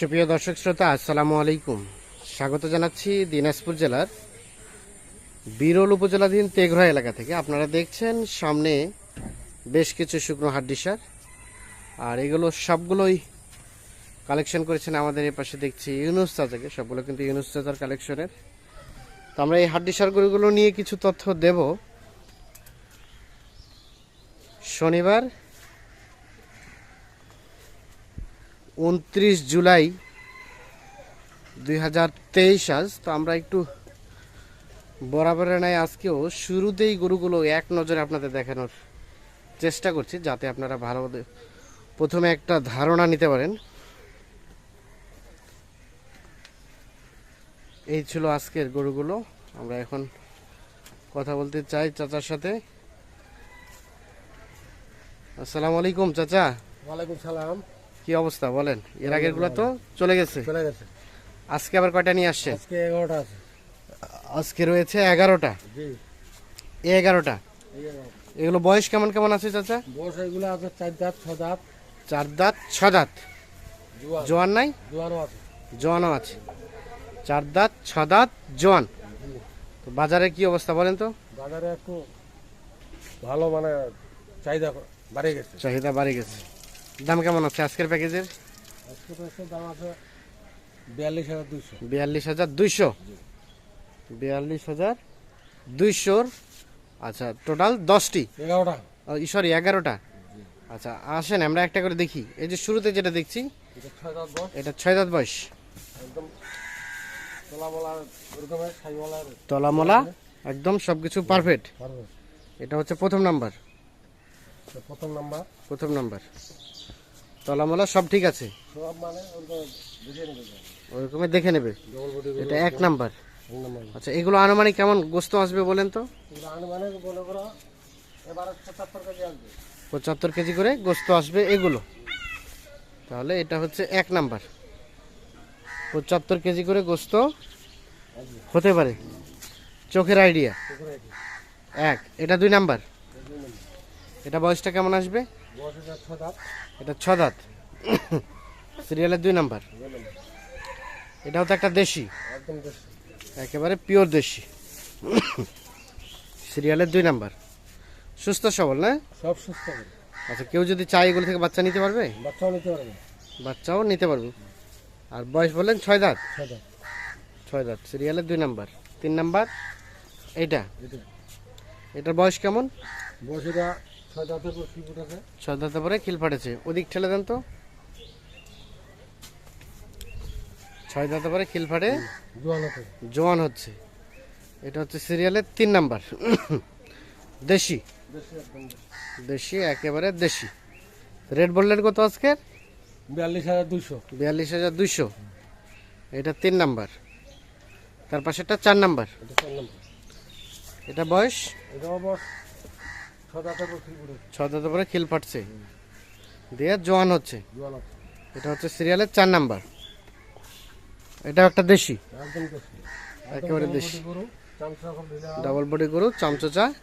সুপ্রিয় দর্শক শ্রোতা, আসসালামু আলাইকুম। স্বাগত জানাচ্ছি দিনাজপুর জেলার বিরল উপজেলাধীন তেঘরা এলাকা থেকে। আপনারা দেখছেন সামনে বেশ কিছু শুকনো হাড্ডিসার আর এগুলো সবগুলোই কালেকশন করেছেন আমাদের এই পাশে দেখছি ইউনুস চাচাকে, সবগুলো কিন্তু ইউনুস চাচার কালেকশনের। তো আমরা এই হাড্ডিসার গরুগুলো নিয়ে কিছু তথ্য দেব। শনিবার উনত্রিশ জুলাই দুই হাজার তেইশ আজ। তো আমরা একটু বরাবরের নাই আজকেও শুরুতেই গরুগুলো এক নজরে আপনাদের দেখানোর চেষ্টা করছি, যাতে আপনারা ভালো প্রথমে একটা ধারণা নিতে পারেন। এই ছিল আজকের গরুগুলো। আমরা এখন কথা বলতে চাই চাচার সাথে। আসসালামু আলাইকুম চাচা। ওয়ালাইকুম সালাম। কি অবস্থা বলেন? এর আগেরগুলো তো চলে গেছে। চলে গেছে। আজকে আবার কয়টা নিয়ে আসছে আজকে এগারোটা আছে। আজকে রয়েছে এগারোটা। এ এগারোটা এই এগারোটা? এগুলো বয়স কেমন কেমন আছে চাচা? বয়স এগুলো আছে চার দাঁত ছ দাঁত। চার দাঁত ছ দাঁত? জোয়ান। জোয়ান নাই? জোয়ানও আছে। জোয়ানও আছে। চার দাঁত ছ দাঁত জোয়ান। তো বাজারে কি অবস্থা বলেন তো? বাজারে একটু ভালো মানে চাহিদা বাড়ে গেছে। চাহিদা বাড়ে গেছে। দাম কেমন আছে আজকের প্যাকেজের? তো দাম আছে বিয়াল্লিশ হাজার দুশো বিয়াল্লিশ হাজার দুইশো? বিয়াল্লিশ হাজার দুইশোর আচ্ছা টোটাল দশটি? এগারোটা। সরি এগারোটা? আচ্ছা আসেন আমরা একটা করে দেখি। এই যে শুরুতে যেটা দেখছি এটা ছয় দাঁত বয়স। তলামলা একদম সবকিছু পারফেক্ট এটা হচ্ছে প্রথম নাম্বার। প্রথম নাম্বার। প্রথম নাম্বার। তলামলা সব ঠিক আছে। মানে ওরকমই দেখে নেবে। এটা এক নাম্বার। আচ্ছা এগুলো আনুমানিক কেমন গোস্ত আসবে বলেন তো? পঁচাত্তর কেজি করে গোস্ত আসবে এগুলো। তাহলে এটা হচ্ছে এক নাম্বার। পঁচাত্তর কেজি করে গোস্ত হতে পারে। চোখের আইডিয়া এক। এটা দুই নাম্বার। এটা বয়সটা কেমন আসবে? এটা ছ দাঁত সিরিয়ালের দুই নাম্বার। এটাও তো একটা দেশি। একেবারে পিওর দেশি। সিরিয়ালের দুই নাম্বার। সুস্থ সবল না? সব সুস্থ আচ্ছা কেউ যদি চায় এগুলো থেকে বাচ্চা নিতে পারবে? বাচ্চাও নিতে পারবে। বাচ্চাও নিতে পারবে। আর বয়স বললেন ছয় দাঁত? দাঁত ছয় দাঁত। সিরিয়ালের দুই নাম্বার। তিন নাম্বার? এটা। এটার বয়স কেমন? বয়স এটা ছয় দাঁতের পর কিল ফাটেছে। ওদিক ঠেলে দেন তো। ছয় দাঁতের পরে কিল ফাটে। জোয়ান হচ্ছে। এটা হচ্ছে সিরিয়ালের তিন নাম্বার। দেশি। দেশি দেশি। দেশি একেবারে দেশি। রেট বললেন কত আজকের? বিয়াল্লিশ হাজার দুইশো। বিয়াল্লিশ হাজার দুইশো। এটা তিন নাম্বার। তার পাশেটা চার নম্বর। এটা বয়স? এটাও বয়স ছ দাঁতের পর খিল ফাটছে। দিয়ে জোয়ান হচ্ছে। এটা হচ্ছে সিরিয়ালের চার নাম্বার। এটাও একটা দেশি। একেবারে দেশি। ডাবল বডি গরু চামচোচা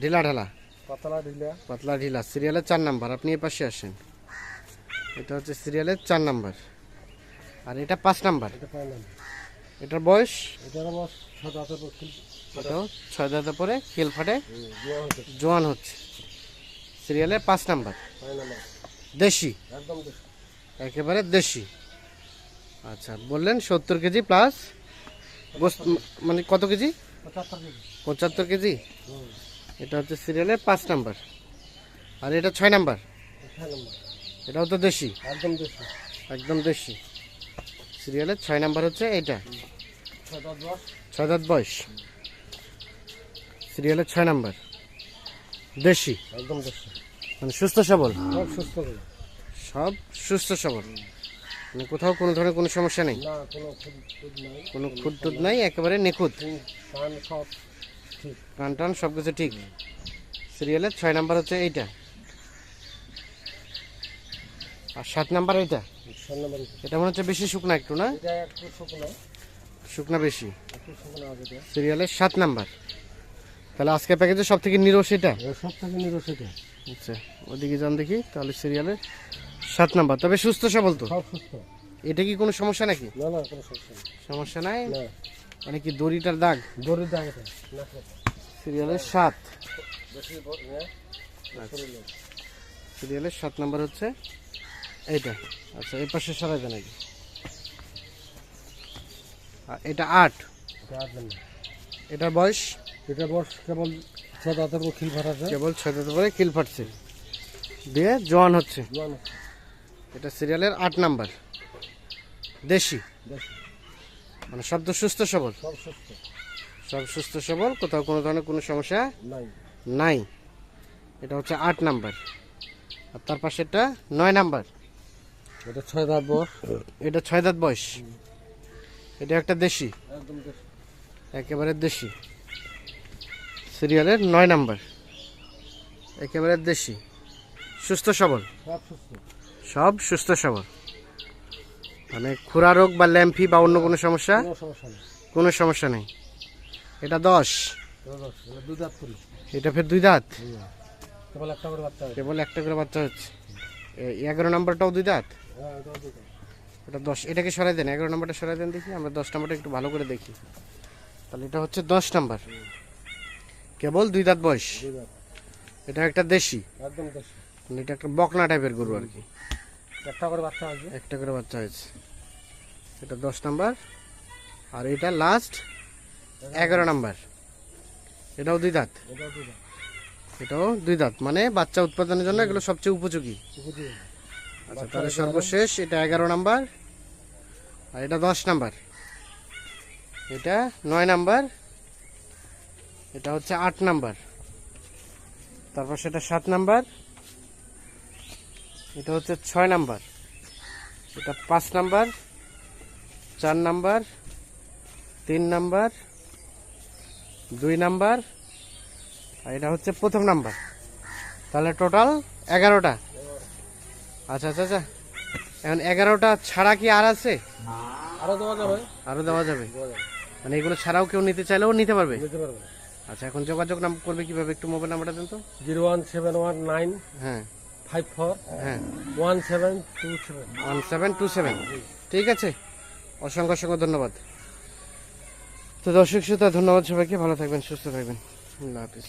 ঢিলা। ঢিলা পাতলা ঢিলা। পাতলা ঢিলা। সিরিয়ালের চার নাম্বার। আপনি এই পাশে আসেন। এটা হচ্ছে সিরিয়ালের চার নাম্বার। আর এটা পাঁচ নাম্বার। এটা এটার বয়স? এটারও বয়স ছয় দাঁতের পরে খিল ফাটে। জোয়ান হচ্ছে। সিরিয়ালের পাঁচ নাম্বার। দেশি। একেবারে দেশি। আচ্ছা বললেন সত্তর কেজি প্লাস মানে কত কেজি? পঁচাত্তর কেজি। এটা হচ্ছে সিরিয়ালের পাঁচ নাম্বার। আর এটা ছয় নাম্বার। এটাও তো দেশি। একদম দেশি। একদম দেশি সিরিয়ালের ছয় নাম্বার হচ্ছে দাঁত ছয় দাঁত বয়স। সিরিয়ালের ছয় নাম্বার। দেশি। একদম দেশি। মানে সুস্থ সবল। সব সুস্থ সব সুস্থ সবল। মানে কোথাও কোনো ধরনের কোনো সমস্যা নেই। কোনো খুব খুব নাই। খুঁত টুত নাই একেবারে নিখুঁত। কান টান সব কিছু ঠিক। সিরিয়ালের ছয় নাম্বার হচ্ছে এইটা। আর সাত নাম্বার এইটা। এটা মনে হচ্ছে বেশি শুকনা একটু না? শুকনো। বেশি। সিরিয়ালের সাত নাম্বার। তাহলে আজকের প্যাকেজে সব থেকে নিরো সেটা? সব থেকে নিরসিত আচ্ছা ওদিকে যান দেখি তাহলে সিরিয়ালের সাত নাম্বার। তবে সুস্থ সবল তো? সুস্থ। এটা কি কোনো সমস্যা নাকি? না না কোনো সমস্যা নেই। সমস্যা নাই? মানে কি দড়িটার দাগ? দড়ির দাগ সিরিয়ালের সাত। নেই। সিরিয়ালের সাত নাম্বার হচ্ছে এইটা। আচ্ছা এই পাশে সরাই দেন আগে এটা আট। এটার বয়স? এটা বয়স কেবল খিল ফাটাছে কেবল পরে কিল ফাটছে। দিয়ে জোয়ান হচ্ছে। জোয়ান এটা সিরিয়ালের আট নাম্বার। দেশি। মানে শব্দ সুস্থ সবল। সব সুস্থ। সবল কোথাও কোনো ধরনের কোনো সমস্যা নাই। নাই। এটা হচ্ছে আট নাম্বার। আর তার পাশেরটা নয় নাম্বার। এটা ছয় দাঁত বয়স এটা ছয় দাঁত বয়স। এটা একটা দেশি। একেবারে দেশি। সিরিয়ালের নয় নাম্বার। একেবারে দেশি। সুস্থ সবল। সব সুস্থ। সবল। মানে খুরা রোগ বা ল্যাম্পি বা অন্য কোনো সমস্যা? কোনো সমস্যা নেই। এটা দশ। এটা দশ, এটা দুই দাঁত এটা ফের দুই দাঁত? কেবল একটা করে বাচ্চা একটা করে বাচ্চা হচ্ছে। এ- এগারো নাম্বারটাও দুই দাঁত? হ্যাঁ দুই দাঁত। এটা দশ। এটাকে সরাই দেন এগারো নাম্বারটা সরাই দেন দেখি আমরা দশ নাম্বারটা একটু ভালো করে দেখি। তাহলে এটা হচ্ছে দশ নাম্বার। কেবল দুই দাঁত বয়স। এটা একটা দেশি। একদম দেশি। মানে এটা একটা বকনা টাইপের গরু আর কি। একটা করে বাচ্চা আছে? একটা করে বাচ্চা হয়েছে। এটা দশ নাম্বার। আর এটা লাস্ট এগারো নাম্বার। এটাও দুই দাঁত। এটাও দুই দাঁত। মানে বাচ্চা উৎপাদনের জন্য এগুলো সবচেয়ে উপযোগী। উপযোগী। আচ্ছা তাহলে সর্বশেষ এটা এগারো নাম্বার। আর এটা দশ নাম্বার। এটা নয় নাম্বার। এটা হচ্ছে আট নাম্বার। তারপর সেটা সাত নাম্বার। এটা হচ্ছে ছয় নাম্বার। এটা পাঁচ নাম্বার চার নাম্বার তিন নাম্বার দুই নাম্বার আর এটা হচ্ছে প্রথম নাম্বার। তাহলে টোটাল এগারোটা। আচ্ছা আচ্ছা আচ্ছা। এখন এগারোটা ছাড়া কি আর আছে? আরও দেওয়া যাবে। আরও দেওয়া যাবে দেওয়া যাবে। মানে এগুলো ছাড়াও কেউ নিতে চাইলেও নিতে পারবে। নিতে পারবে। আচ্ছা এখন যোগাযোগ নাম করবে কীভাবে? একটু মোবাইল নাম্বারটা দেন তো। Zero one seven one nine হ্যাঁ। ফাইভ ফোর হ্যাঁ। One seven two seven. One seven two seven. ঠিক আছে? অসংখ্য অসংখ্য ধন্যবাদ। তো দর্শক শ্রোতা ধন্যবাদ সবাইকে। ভালো থাকবেন সুস্থ থাকবেন। আল্লাহ হাফিজ।